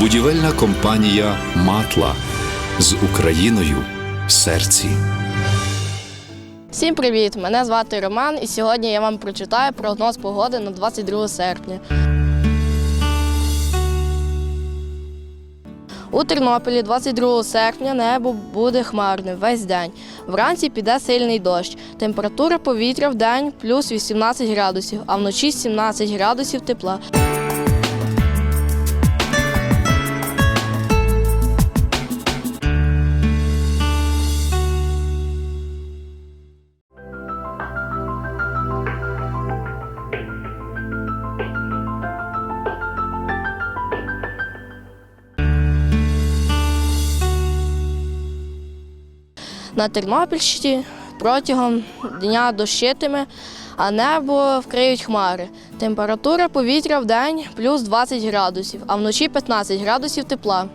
Будівельна компанія Матла з Україною в серці. Всім привіт! Мене звати Роман, і сьогодні я вам прочитаю прогноз погоди на 22 серпня. У Тернополі 22 серпня небо буде хмарним весь день. Вранці піде сильний дощ. Температура повітря в день плюс 18 градусів, а вночі 17 градусів тепла. На Тернопільщині протягом дня дощитиме, а небо вкриють хмари. Температура повітря в день плюс 20 градусів, а вночі 15 градусів тепла.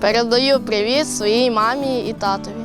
Передаю привіт своїй мамі і татові.